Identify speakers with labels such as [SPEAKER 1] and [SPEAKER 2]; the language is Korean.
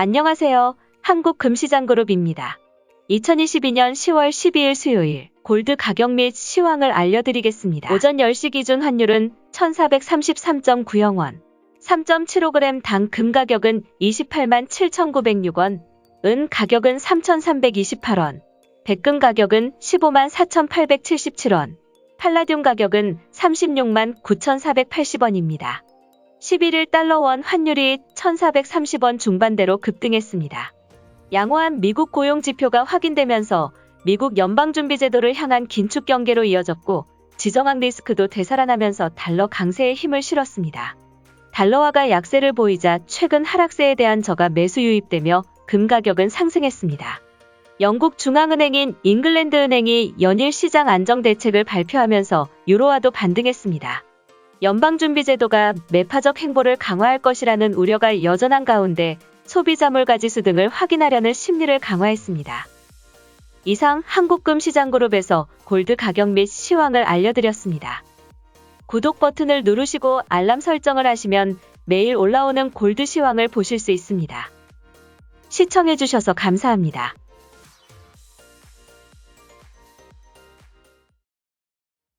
[SPEAKER 1] 안녕하세요. 한국금시장그룹입니다. 2022년 10월 12일 수요일 골드 가격 및 시황을 알려드리겠습니다. 오전 10시 기준 환율은 1433.9영원, 3.75g 당 금 가격은 28만 7,906원, 은 가격은 3,328원, 백금 가격은 15만 4,877원, 팔라듐 가격은 36만 9,480원입니다. 11일 달러원 환율이 1,430원 중반대로 급등했습니다. 양호한 미국 고용 지표가 확인되면서 미국 연방준비제도를 향한 긴축 경계로 이어졌고 지정학 리스크도 되살아나면서 달러 강세에 힘을 실었습니다. 달러화가 약세를 보이자 최근 하락세에 대한 저가 매수 유입되며 금 가격은 상승했습니다. 영국 중앙은행인 잉글랜드 은행이 연일 시장 안정 대책을 발표하면서 유로화도 반등했습니다. 연방준비제도가 매파적 행보를 강화할 것이라는 우려가 여전한 가운데 소비자 물가 지수 등을 확인하려는 심리를 강화했습니다. 이상 한국금 시장그룹에서 골드 가격 및 시황을 알려드렸습니다. 구독 버튼을 누르시고 알람 설정을 하시면 매일 올라오는 골드 시황을 보실 수 있습니다. 시청해주셔서 감사합니다.